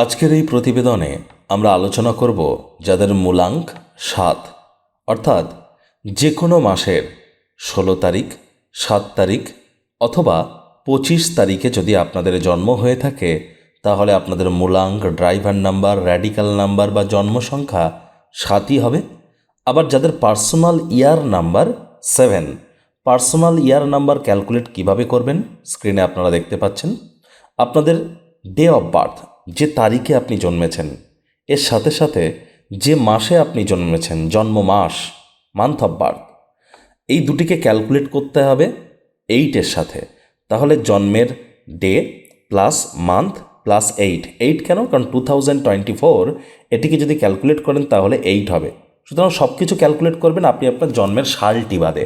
আজকের এই প্রতিবেদনে আমরা আলোচনা করব যাদের মূলাঙ্ক সাত, অর্থাৎ যে কোনো মাসের ষোলো তারিখ, সাত তারিখ অথবা পঁচিশ তারিখে যদি আপনাদের জন্ম হয়ে থাকে, তাহলে আপনাদের মূলাঙ্ক, ড্রাইভার নাম্বার, র্যাডিক্যাল নাম্বার বা জন্ম সংখ্যা সাতই হবে। আবার যাদের personal year number seven, personal year number calculate কীভাবে করবেন, স্ক্রিনে আপনারা দেখতে পাচ্ছেন। আপনাদের ডে অফ বার্থ যে তারিখে আপনি জন্মেছেন, এর সাথে সাথে যে মাসে আপনি জন্মেছেন, জন্ম মাস মান্থ অফ বার্থ এই দুটিকে ক্যালকুলেট করতে হবে এইটের সাথে। তাহলে জন্মের day plus month plus eight eight কেন? কারণ টু থাউজেন্ড টোয়েন্টি ফোর এটিকে যদি ক্যালকুলেট করেন তাহলে এইট হবে। সুতরাং সব কিছু ক্যালকুলেট করবেন আপনি আপনার জন্মের সালটি বাদে।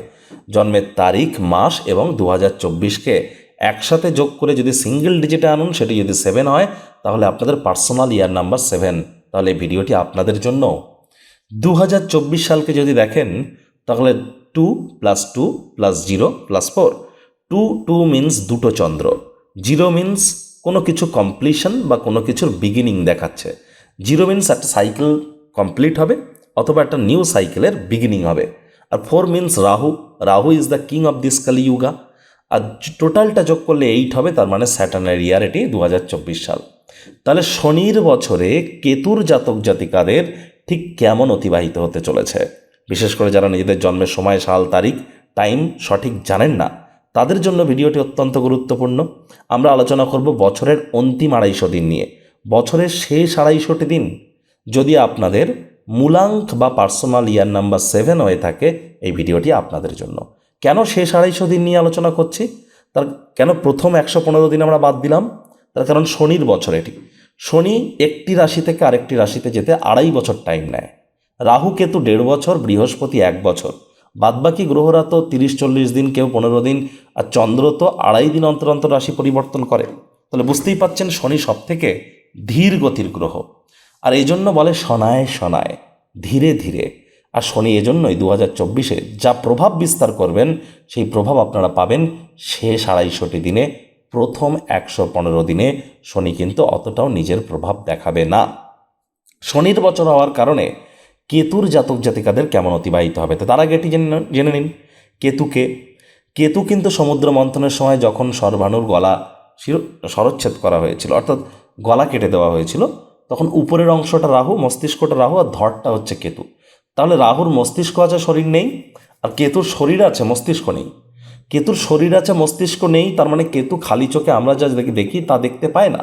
জন্মের তারিখ, মাস এবং দু হাজার চব্বিশকে একসাথে যোগ করে যদি সিঙ্গেল ডিজিটে আনুন, সেটি যদি সেভেন হয়, তাহলে আপনাদের পার্সোনাল ইয়ার নাম্বার সেভেন তাহলে ভিডিওটি আপনাদের জন্য। দু হাজার চব্বিশ সালকে যদি দেখেন, তাহলে two plus two plus zero plus four two two means দুটো চন্দ্র। জিরো মিন্স কোনো কিছু কমপ্লিশন বা কোনো কিছুর বিগিনিং দেখাচ্ছে। জিরো মিন্স একটা সাইকেল কমপ্লিট হবে, অথবা একটা নিউ সাইকেলের বিগিনিং হবে। আর four means Rahu. Rahu is the king of this Kali Yuga আর টোটালটা যোগ করলে এইট হবে, তার মানে স্যাটার্নের ইয়ার এটি দু হাজার চব্বিশ সাল। তাহলে শনির বছরে কেতুর জাতক জাতিকাদের ঠিক কেমন অতিবাহিত হতে চলেছে? বিশেষ করে যারা নিজেদের জন্মের সময়, সাল, তারিখ টাইম সঠিক জানেন না, তাদের জন্য ভিডিওটি অত্যন্ত গুরুত্বপূর্ণ। আমরা আলোচনা করব বছরের অন্তিম আড়াইশো দিন নিয়ে। বছরের শেষ আড়াইশোটি দিন। যদি আপনাদের মূলাঙ্ক বা পার্সোনাল ইয়ার নাম্বার সেভেন হয়ে থাকে, এই ভিডিওটি আপনাদের জন্য। কেন শেষ আড়াইশো দিন নিয়ে আলোচনা করছি? তার কেন প্রথম একশো পনেরো দিন আমরা বাদ দিলাম? তার কারণ শনির বছর এটি। শনি একটি রাশি থেকে আরেকটি রাশিতে যেতে আড়াই বছর টাইম নেয়। রাহু কেতু দেড় বছর, বৃহস্পতি এক বছর। বাদবাকি গ্রহরা তো তিরিশ, চল্লিশ দিন, কেউ পনেরো দিন, আর চন্দ্র তো আড়াই দিন অন্তর অন্তর রাশি পরিবর্তন করে। তাহলে বুঝতেই পাচ্ছেন শনি সব থেকে ধীর গতির গ্রহ। আর এই জন্য বলে শনায় শনায়, ধীরে ধীরে। আর শনি এজন্যই দু হাজার চব্বিশে যা প্রভাব বিস্তার করবেন, সেই প্রভাব আপনারা পাবেন শেষ আড়াইশোটি দিনে, প্রথম একশো পনেরো দিনে শনি কিন্তু অতটাও নিজের প্রভাব দেখাবে না। শনির বছর হওয়ার কারণে কেতুর জাতক জাতিকাদের কেমন অতিবাহিত হবে তো তার আগে এটি জেনে নিন কেতুকে, কেতু কিন্তু সমুদ্র মন্থনের সময় যখন সর্বাণুর গলা শির- শরচ্ছেদ করা হয়েছিল, অর্থাৎ গলা কেটে দেওয়া হয়েছিল, তখন উপরের অংশটা রাহু, মস্তিষ্কটা রাহু আর ধরটা হচ্ছে কেতু। তাহলে রাহুর মস্তিষ্ক আছে, শরীর নেই? আর কেতুর শরীর আছে, মস্তিষ্ক নেই। কেতুর শরীর আছে, মস্তিষ্ক নেই, তার মানে কেতু খালি চোখে আমরা যা দেখি তা দেখতে পায় না।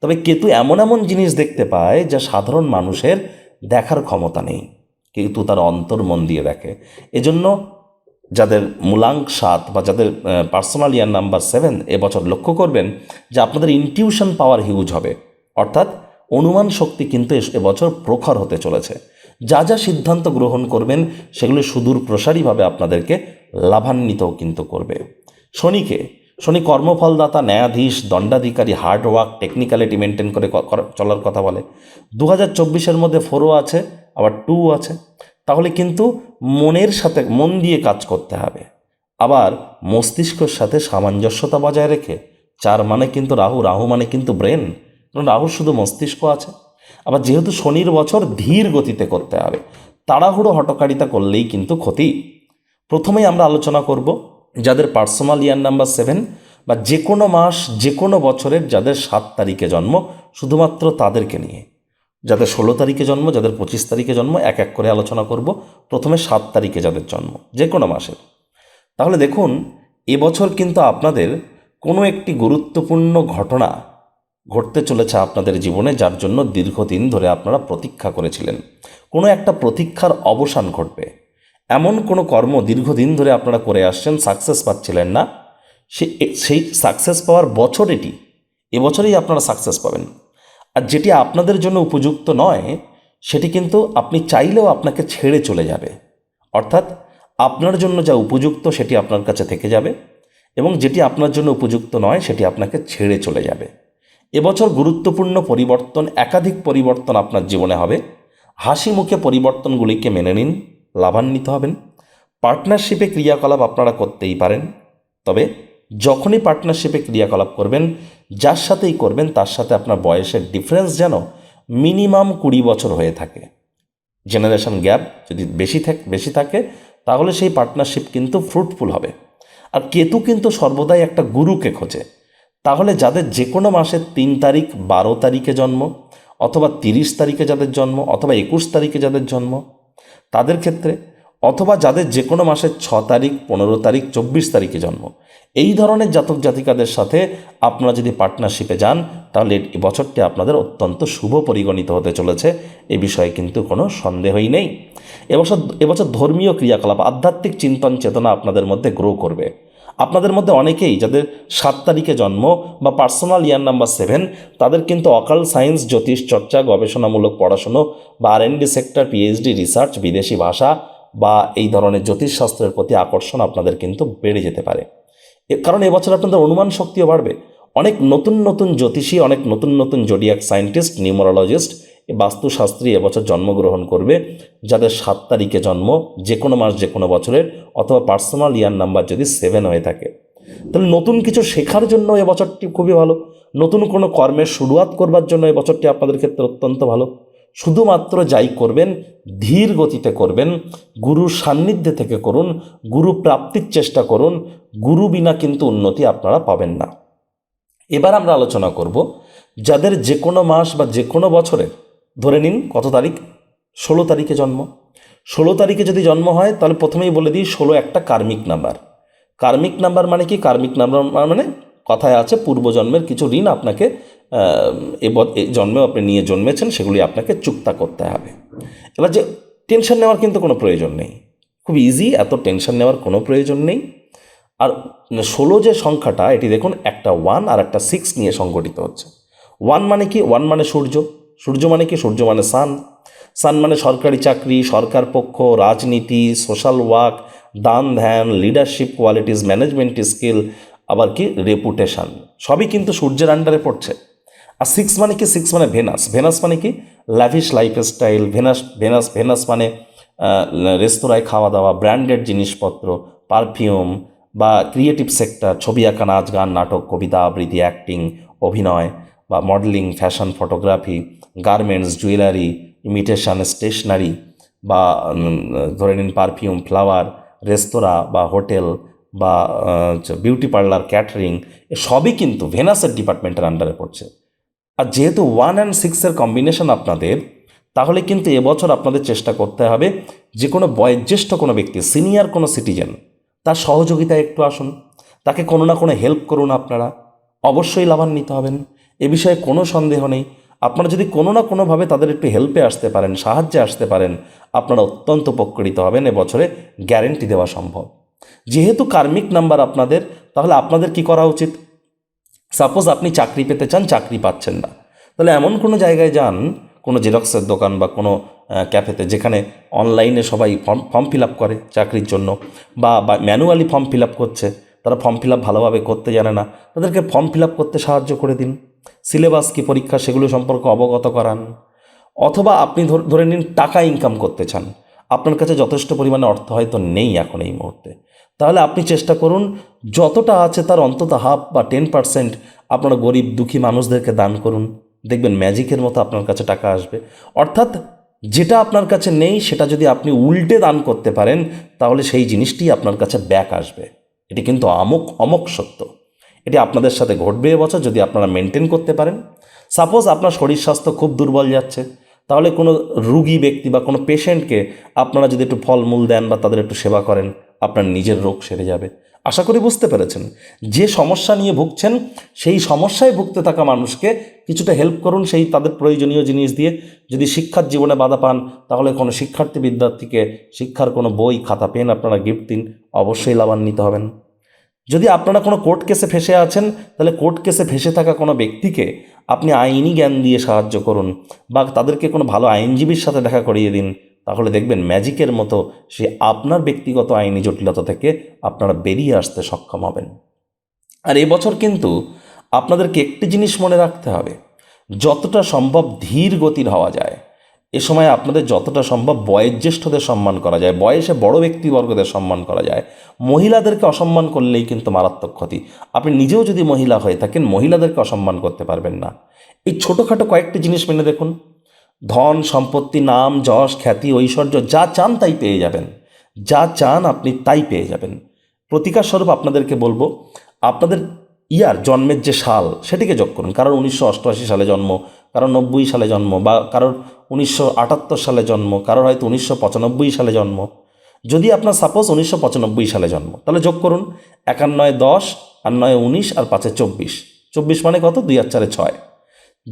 তবে কেতু এমন এমন জিনিস দেখতে পায় যা সাধারণ মানুষের দেখার ক্ষমতা নেই। কেতু তার অন্তর মন দিয়ে দেখে। এজন্য যাদের মূলাঙ্ক সাত বা যাদের পার্সোনাল ইয়ার নাম্বার সেভেন এবছর লক্ষ্য করবেন যে আপনাদের ইনটিউশন পাওয়ার হিউজ হবে। অর্থাৎ, অনুমান শক্তি কিন্তু এবছর প্রখর হতে চলেছে। যা যা সিদ্ধান্ত গ্রহণ করবেন, সেগুলো সুদূর প্রসারীভাবে আপনাদেরকে লাভান্বিতও কিন্তু করবে। শনিকে, শনি কর্মফলদাতা, ন্যায়াধীশ, দণ্ডাধিকারী হার্ড ওয়ার্ক টেকনিক্যালিটি মেনটেন করে চলার কথা বলে। দু হাজার চব্বিশের মধ্যে ফোরও আছে, আবার টু আছে। তাহলে কিন্তু মনের সাথে, মন দিয়ে কাজ করতে হবে। আবার মস্তিষ্কের সাথে সামঞ্জস্যতা বজায় রেখে, চার মানে কিন্তু রাহু রাহু মানে কিন্তু ব্রেন কারণ রাহুর শুধু মস্তিষ্ক আছে। আবার যেহেতু শনির বছর ধীর গতিতে করতে হবে, তাড়াহুড়ো হটকারিতা করলেই কিন্তু ক্ষতি। প্রথমেই আমরা আলোচনা করব যাদের পার্সোনাল ইয়ার নাম্বার সেভেন বা যে কোনো মাস, যে কোনো বছরের যাদের সাত তারিখে জন্ম, শুধুমাত্র তাদেরকে নিয়ে। যাদের ষোলো তারিখে জন্ম, যাদের পঁচিশ তারিখে জন্ম, এক এক করে আলোচনা করব। প্রথমে সাত তারিখে যাদের জন্ম, যে কোনো মাসের। তাহলে দেখুন এবছর কিন্তু আপনাদের কোনো একটি গুরুত্বপূর্ণ ঘটনা ঘটতে চলেছে আপনাদের জীবনে, যার জন্য দীর্ঘদিন ধরে আপনারা প্রতীক্ষা করেছিলেন। কোনো একটা প্রতীক্ষার অবসান ঘটবে। এমন কোনো কর্ম দীর্ঘদিন ধরে আপনারা করে আসছেন সাকসেস পাচ্ছিলেন না। সে, সেই সাকসেস পাওয়ার বছর এটি। এবছরেই আপনারা সাকসেস পাবেন। আর যেটি আপনাদের জন্য উপযুক্ত নয়, সেটি কিন্তু আপনি চাইলেও আপনাকে ছেড়ে চলে যাবে। অর্থাৎ আপনার জন্য যা উপযুক্ত, সেটি আপনার কাছে থেকে যাবে এবং যেটি আপনার জন্য উপযুক্ত নয়, সেটি আপনাকে ছেড়ে চলে যাবে। এবছর গুরুত্বপূর্ণ পরিবর্তন, একাধিক পরিবর্তন আপনার জীবনে হবে। হাসি মুখে পরিবর্তনগুলিকে মেনে নিন, লাভান্বিত হবেন। পার্টনারশিপে ক্রিয়াকলাপ আপনারা করতেই পারেন। তবে যখনই পার্টনারশিপে ক্রিয়াকলাপ করবেন, যার সাথেই করবেন, তার সাথে আপনার বয়সের ডিফারেন্স যেন মিনিমাম কুড়ি বছর হয়ে থাকে। জেনারেশন গ্যাপ যদি বেশি থাক, বেশি থাকে, তাহলে সেই পার্টনারশিপ কিন্তু ফ্রুটফুল হবে। আর কেতু কিন্তু সর্বদাই একটা গুরুকে খোঁজে। তাহলে যাদের যে কোনো মাসের তিন তারিখ, বারো তারিখে জন্ম অথবা তিরিশ তারিখে যাদের জন্ম অথবা একুশ তারিখে যাদের জন্ম, তাদের ক্ষেত্রে অথবা যাদের যে কোনো মাসের ছ তারিখ, পনেরো তারিখ, চব্বিশ তারিখে জন্ম, এই ধরনের জাতক জাতিকাদের সাথে আপনারা যদি পার্টনারশিপে যান, তাহলে এই বছরটি আপনাদের অত্যন্ত শুভ পরিগণিত হতে চলেছে। এ বিষয়ে কিন্তু কোনো সন্দেহই নেই। এবছর এবছর ধর্মীয় ক্রিয়াকলাপ, আধ্যাত্মিক চিন্তন চেতনা আপনাদের মধ্যে গ্রো করবে। আপনাদের মধ্যে অনেকেই যাদের সাত তারিখে জন্ম বা পার্সোনাল ইয়ার নাম্বার সেভেন, তাদের কিন্তু অকাল সায়েন্স, জ্যোতিষ চর্চা, গবেষণামূলক পড়াশুনো বা আর সেক্টর, পিএইচডি, রিসার্চ, বিদেশি ভাষা বা এই ধরনের জ্যোতিষশাস্ত্রের প্রতি আকর্ষণ আপনাদের কিন্তু বেড়ে যেতে পারে। কারণ এবছর আপনাদের অনুমান শক্তিও বাড়বে। অনেক নতুন নতুন জ্যোতিষী, অনেক নতুন নতুন জোডিয়াক সায়েন্টিস্ট, নিউমোরোলজিস্ট বাস্তুশাস্ত্রী এবছর জন্মগ্রহণ করবে, যাদের সাত তারিখে জন্ম যে কোনো মাস যে কোনো বছরের, অথবা পার্সোনাল ইয়ার নাম্বার যদি সেভেন হয়ে থাকে। তাহলে নতুন কিছু শেখার জন্য এবছরটি খুবই ভালো। নতুন কোনো কর্মের শুরুয়াত করবার জন্য এবছরটি আপনাদের ক্ষেত্রে অত্যন্ত ভালো। শুধুমাত্র যাই করবেন, ধীর গতিতে করবেন, গুরুর সান্নিধ্যে থেকে করুন, গুরু প্রাপ্তির চেষ্টা করুন, গুরু বিনা কিন্তু উন্নতি আপনারা পাবেন না। এবার আমরা আলোচনা করব, যাদের যে কোনো মাস বা যে কোনো বছরে ধরে নিন কত তারিখ? ষোলো তারিখে জন্ম। ষোলো তারিখে যদি জন্ম হয়, তাহলে প্রথমেই বলে দিই ষোলো একটা কার্মিক নাম্বার। কার্মিক নাম্বার মানে কি? কার্মিক নাম্বার মানে কথায় আছে পূর্বজন্মের কিছু ঋণ আপনাকে এ জন্মেও আপনি নিয়ে জন্মেছেন, সেগুলি আপনাকে চুক্তা করতে হবে। এবার যে টেনশন নেওয়ার কিন্তু কোনো প্রয়োজন নেই। খুব ইজি এত টেনশন নেওয়ার কোনো প্রয়োজন নেই। আর ষোলো যে সংখ্যাটা, এটি দেখুন একটা ওয়ান আর একটা সিক্স নিয়ে সংগঠিত হচ্ছে। ওয়ান মানে কি? ওয়ান মানে সূর্য। সূর্য মানে কি সূর্য মানে সান। সান মানে সরকারি চাকরি, সরকার পক্ষ, রাজনীতি, সোশ্যাল ওয়ার্ক, দান, ধ্যান, লিডারশিপ, কোয়ালিটিস ম্যানেজমেন্ট স্কিল, আবার কি রেপুটেশন। সবই কিন্তু সূর্যের আন্ডারে পড়ছে। আর সিক্স মানে কি? সিক্স মানে ভেনাস। ভেনাস মানে কি? Lavish lifestyle Venus Venus Venus মানে রেস্তোরাঁয় খাওয়া দাওয়া ব্র্যান্ডেড জিনিসপত্র পারফিউম বা ক্রিয়েটিভ সেক্টর ছবি আঁকা, নাচ গান, নাটক, কবিতা, আবৃত্তি অ্যাক্টিং অভিনয়। বা modelling fashion photography garments jewellery imitation stationery বা ধরে নিন পারফিউম ফ্লাওয়ার রেস্তোরাঁ বা হোটেল বা বিউটি পার্লার ক্যাটারিং সবই কিন্তু ভেনাসের ডিপার্টমেন্টের আন্ডারে পড়ছে। আর যেহেতু ওয়ান অ্যান্ড সিক্সের কম্বিনেশন আপনাদের, তাহলে কিন্তু এবছর আপনাদের চেষ্টা করতে হবে যে কোনো বয়োজ্যেষ্ঠ কোনো ব্যক্তি সিনিয়র কোনো সিটিজেন তার সহযোগিতায় একটু আসুন। তাকে কোনো না কোনো হেল্প করুন আপনারা। অবশ্যই লাভান্বিত হবেন। এ বিষয়ে কোনো সন্দেহ নেই। আপনারা যদি কোনো না কোনোভাবে তাদের একটু হেল্পে আসতে পারেন, সাহায্যে আসতে পারেন, আপনারা অত্যন্ত উপকৃত হবেন এবছরে গ্যারেন্টি দেওয়া সম্ভব। যেহেতু কার্মিক নাম্বার আপনাদের, তাহলে আপনাদের কি করা উচিত? সাপোজ আপনি চাকরি পেতে চান, চাকরি পাচ্ছেন না। তাহলে এমন কোনো জায়গায় যান, কোনো জেরক্সের দোকান বা কোনো ক্যাফেতে যেখানে অনলাইনে সবাই ফর্ম ফর্ম ফিল আপ করে চাকরির জন্য বা ম্যানুয়ালি ফর্ম ফিল আপ করছে। তারা ফর্ম ফিল আপ ভালোভাবে করতে জানে না। তাদেরকে ফর্ম ফিল আপ করতে সাহায্য করে দিন। সিলেবাস কি পরীক্ষা সেগুলো সম্পর্কে অবগত করান। অথবা আপনি ধর- নিন টাকা ইনকাম করতে চান। আপনার কাছে যথেষ্ট পরিমাণে অর্থ হয়তো নেই এখন এই মুহূর্তে। তাহলে আপনি চেষ্টা করুন, যতটা আছে তার অন্তত হাফ বা টেন পার্সেন্ট আপনারা গরিব দুঃখী মানুষদেরকে দান করুন। দেখবেন ম্যাজিকের মতো আপনার কাছে টাকা আসবে। অর্থাৎ যেটা আপনার কাছে নেই, সেটা যদি আপনি উল্টে দান করতে পারেন, তাহলে সেই জিনিসটি আপনার কাছে ব্যাক আসবে। এটি কিন্তু আমক, অমক সত্য। এটি আপনাদের সাথে ঘটবে এবছর যদি আপনারা মেনটেন করতে পারেন। সাপোজ আপনার শরীর স্বাস্থ্য খুব দুর্বল যাচ্ছে, তাহলে কোনো রুগী ব্যক্তি বা কোনো পেশেন্টকে আপনারা যদি একটু ফলমূল দেন বা তাদের একটু সেবা করেন, আপনার নিজের রোগ সেরে যাবে। আশা করি বুঝতে পেরেছেন। যে সমস্যা নিয়ে ভুগছেন, সেই সমস্যায় ভুগতে থাকা মানুষকে কিছুটা হেল্প করুন সেই তাদের প্রয়োজনীয় জিনিস দিয়ে। যদি শিক্ষার জীবনে বাধা পান, তাহলে কোনো শিক্ষার্থী বিদ্যার্থীকে শিক্ষার কোনো বই, খাতা, পেন আপনারা গিফট দিন। অবশ্যই লাভান্বিত হবেন। যদি আপনারা কোনো কোর্ট কেসে ফেসে আছেন, তাহলে কোর্ট কেসে ফেসে থাকা কোনো ব্যক্তিকে আপনি আইনি জ্ঞান দিয়ে সাহায্য করুন বা তাদেরকে কোনো ভালো আইনজীবীর সাথে দেখা করিয়ে দিন। তাহলে দেখবেন ম্যাজিকের মতো সে আপনার ব্যক্তিগত আইনি জটিলতা থেকে আপনারা বেরিয়ে আসতে সক্ষম হবেন। আর এবছর কিন্তু আপনাদেরকে একটি জিনিস মনে রাখতে হবে, যতটা সম্ভব ধীর গতির হওয়া যায়। এ সময় আপনাদের যতটা সম্ভব বয়োজ্যেষ্ঠদের সম্মান করা যায়, বয়সে বড় ব্যক্তিবর্গদের সম্মান করা যায়। মহিলাদেরকে অসম্মান করলেই কিন্তু মারাত্মক ক্ষতি। আপনি নিজেও যদি মহিলা হয়ে থাকেন, মহিলাদেরকে অসম্মান করতে পারবেন না। এই ছোটোখাটো কয়েকটি জিনিস মেনে দেখুন। ধন, সম্পত্তি, নাম, যশ, খ্যাতি, ঐশ্বর্য, যা চান তাই পেয়ে যাবেন। যা চান আপনি তাই পেয়ে যাবেন। প্রতিকার স্বরূপ আপনাদেরকে বলব, আপনাদের ইয়ার, জন্মের যে সাল, সেটিকে যোগ করুন। কারণ উনিশশো অষ্টআশি সালে জন্ম কারোর নব্বই সালে জন্ম বা কারোর উনিশশো আটাত্তর সালে জন্ম কারোর হয়তো উনিশশো পঁচানব্বই সালে জন্ম। যদি আপনার সাপোজ উনিশশো পঁচানব্বই সালে জন্ম, তাহলে যোগ করুন। একান্নয় দশ, আর নয় উনিশ, আর পাঁচে চব্বিশ। চব্বিশ মানে কত? দুই আর চারে ছয়।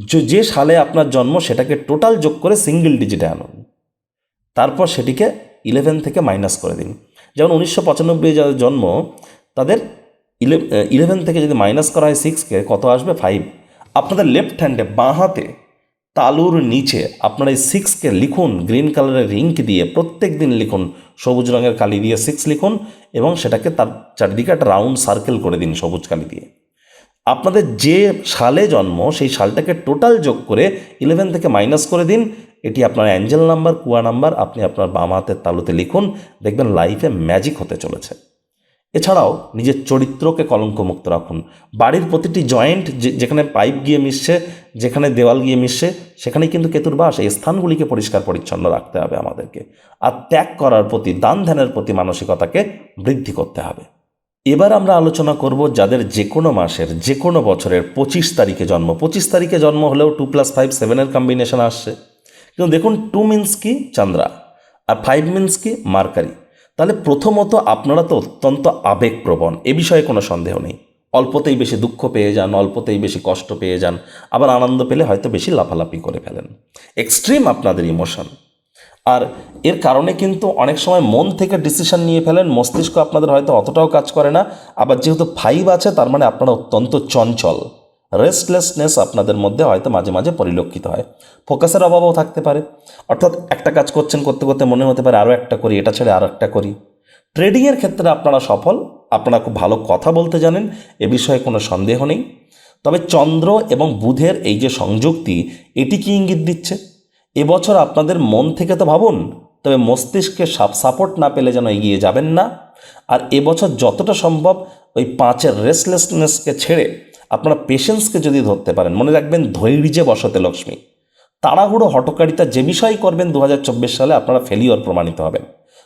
যে- যে সালে আপনার জন্ম, সেটাকে টোটাল যোগ করে সিঙ্গেল ডিজিটে আনুন। তারপর সেটিকে ইলেভেন থেকে মাইনাস করে দিন। যেমন উনিশশো পঁচানব্বই যাদের জন্ম, তাদের ইলেভেন থেকে যদি মাইনাস করা হয় সিক্সকে কত আসবে? ফাইভ আপনাদের লেফট হ্যান্ডে বাঁ হাতে তালুর নিচে আপনারা এই সিক্সকে লিখুন গ্রিন কালারের রিঙ্ক দিয়ে প্রত্যেক দিন লিখুন, সবুজ রঙের কালি দিয়ে সিক্স লিখুন এবং সেটাকে তার চারিদিকে একটা রাউন্ড সার্কেল করে দিন সবুজ কালি দিয়ে। আপনাদের যে সালে জন্ম, সেই সালটাকে টোটাল যোগ করে ইলেভেন থেকে মাইনাস করে দিন। এটি আপনার অ্যাঞ্জেল নাম্বার কুয়া নাম্বার আপনি আপনার বাম হাতের তালুতে লিখুন, দেখবেন লাইফে ম্যাজিক হতে চলেছে। এছাড়াও নিজের চরিত্রকে কলঙ্কমুক্ত রাখুন। বাড়ির প্রতিটি জয়েন্ট যেখানে পাইপ গিয়ে মিশছে, যেখানে দেওয়াল গিয়ে মিশছে সেখানে কিন্তু কেতুর বাস। এই স্থানগুলিকে পরিষ্কার পরিচ্ছন্ন রাখতে হবে আমাদেরকে। আর ত্যাগ করার প্রতি, দান ধ্যানের প্রতি মানসিকতাকে বৃদ্ধি করতে হবে। এবার আমরা আলোচনা করব যাদের যে কোনো মাসের, যে কোনো বছরের পঁচিশ তারিখে জন্ম। পঁচিশ তারিখে জন্ম হলেও টু প্লাস ফাইভ সেভেনের কম্বিনেশন আসছে। কিন্তু দেখুন টু মিন্স কি? চন্দ্রা। আর ফাইভ মিন্স কি? মার্কারি। তাহলে প্রথমত আপনারা তো অত্যন্ত আবেগপ্রবণ, এ বিষয়ে কোনো সন্দেহ নেই। অল্পতেই বেশি দুঃখ পেয়ে যান, অল্পতেই বেশি কষ্ট পেয়ে যান, আবার আনন্দ পেলে হয়তো বেশি লাফালাফি করে ফেলেন। এক্সট্রিম আপনাদের ইমোশন আর এর কারণে কিন্তু অনেক সময় মন থেকে ডিসিশন নিয়ে ফেলেন, মস্তিষ্ক আপনাদের হয়তো অতটাও কাজ করে না, আবার যেহেতু ফাইভ আছে, তার মানে আপনারা অত্যন্ত চঞ্চল। রেস্টলেসনেস আপনাদের মধ্যে হয়তো মাঝে মাঝে পরিলক্ষিত হয়। ফোকাসের অভাবও থাকতে পারে। অর্থাৎ একটা কাজ করছেন, করতে করতে মনে হতে পারে আরও একটা করি, এটা ছেড়ে আরও একটা করি ট্রেডিংয়ের ক্ষেত্রে আপনারা সফল, আপনারা খুব ভালো কথা বলতে জানেন, এ বিষয়ে কোনো সন্দেহ নেই। তবে চন্দ্র এবং বুধের এই যে সংযুক্তি, এটি কি ইঙ্গিত দিচ্ছে? এবছর আপনাদের মন থেকে তো ভাবুন, তবে মস্তিষ্কে সাপোর্ট না পেলে যেন এগিয়ে যাবেন না। আর এবছর যতটা সম্ভব ওই পাঁচের রেসলেসনেসকে ছেড়ে আপনারা পেশেন্সকে যদি ধরতে পারেন, মনে রাখবেন ধৈর্যে বসতে লক্ষ্মী। তাড়াহুড়ো হটকারিতা যে বিষয় করবেন দু হাজার চব্বিশ সালে আপনারা ফেলিওর প্রমাণিত হবেন।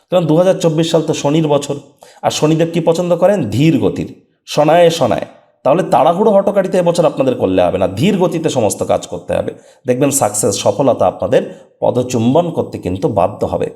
কারণ দু হাজার চব্বিশ সাল তো শনির বছর, আর শনিদেব কি পছন্দ করেন? ধীর গতির। শনায় শনায়। তাহলে তাড়াহুড়ো হটকারিতা এবছর আপনাদের করলে হবে না। ধীর গতিতে সমস্ত কাজ করতে হবে। দেখবেন সাকসেস সফলতা আপনাদের পদচুম্বন করতে কিন্তু বাধ্য হবে।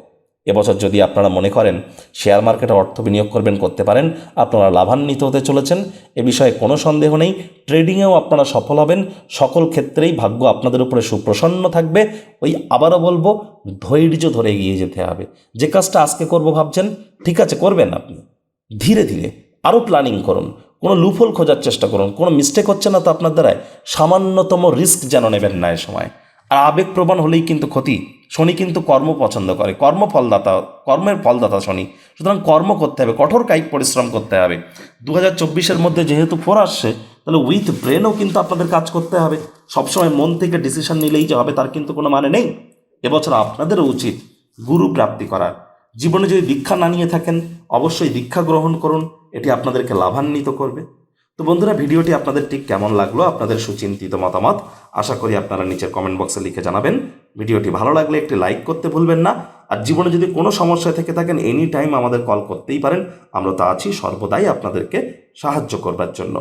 এবছর যদি আপনারা মনে করেন শেয়ার মার্কেটে অর্থ বিনিয়োগ করবেন, করতে পারেন, আপনারা লাভান্বিত হতে চলেছেন, এ বিষয়ে কোনো সন্দেহ নেই। ট্রেডিংয়েও আপনারা সফল হবেন, সকল ক্ষেত্রেই ভাগ্য আপনাদের উপরে সুপ্রসন্ন থাকবে। ওই আবারও বলব, ধৈর্য ধরে এগিয়ে যেতে হবে। যে কাজটা আজকে করব ভাবছেন, ঠিক আছে, করবেন আপনি। ধীরে ধীরে আরও প্ল্যানিং করুন। কোনো লুফল খোঁজার চেষ্টা করুন। কোনো মিস্টেক হচ্ছে না তো আপনার দ্বারায়। সামান্যতম রিস্ক যেন নেবেন না এ সময়। আর আবেগপ্রবণ হলেই কিন্তু ক্ষতি। শনি কিন্তু কর্ম পছন্দ করে। কর্মফলদাতা, কর্মের ফলদাতা শনি। সুতরাং কর্ম করতে হবে, কঠোর কায়িক পরিশ্রম করতে হবে। দু হাজার চব্বিশের মধ্যে যেহেতু ফোর আসছে, তাহলে উইথ ব্রেনও কিন্তু আপনাদের কাজ করতে হবে। সবসময় মন থেকে ডিসিশন নিলেই যে হবে, তার কিন্তু কোনো মানে নেই। এবছর আপনাদেরও উচিত গুরু প্রাপ্তি করার। জীবনে যদি দীক্ষা না নিয়ে থাকেন, অবশ্যই দীক্ষা গ্রহণ করুন। এটি আপনাদেরকে লাভান্বিত করবে। তো বন্ধুরা, ভিডিওটি আপনাদের ঠিক কেমন লাগল? আপনাদের সুচিন্তিত মতামত আশা করি আপনারা নিচের কমেন্ট বক্সে লিখে জানাবেন। ভিডিওটি ভালো লাগলে একটি লাইক করতে ভুলবেন না। আর জীবনে যদি কোনো সমস্যা থেকে থাকেন এনি টাইম আমাদের কল করতেই পারেন। আমরা তা আছি সর্বদাই আপনাদেরকে সাহায্য করবার জন্য।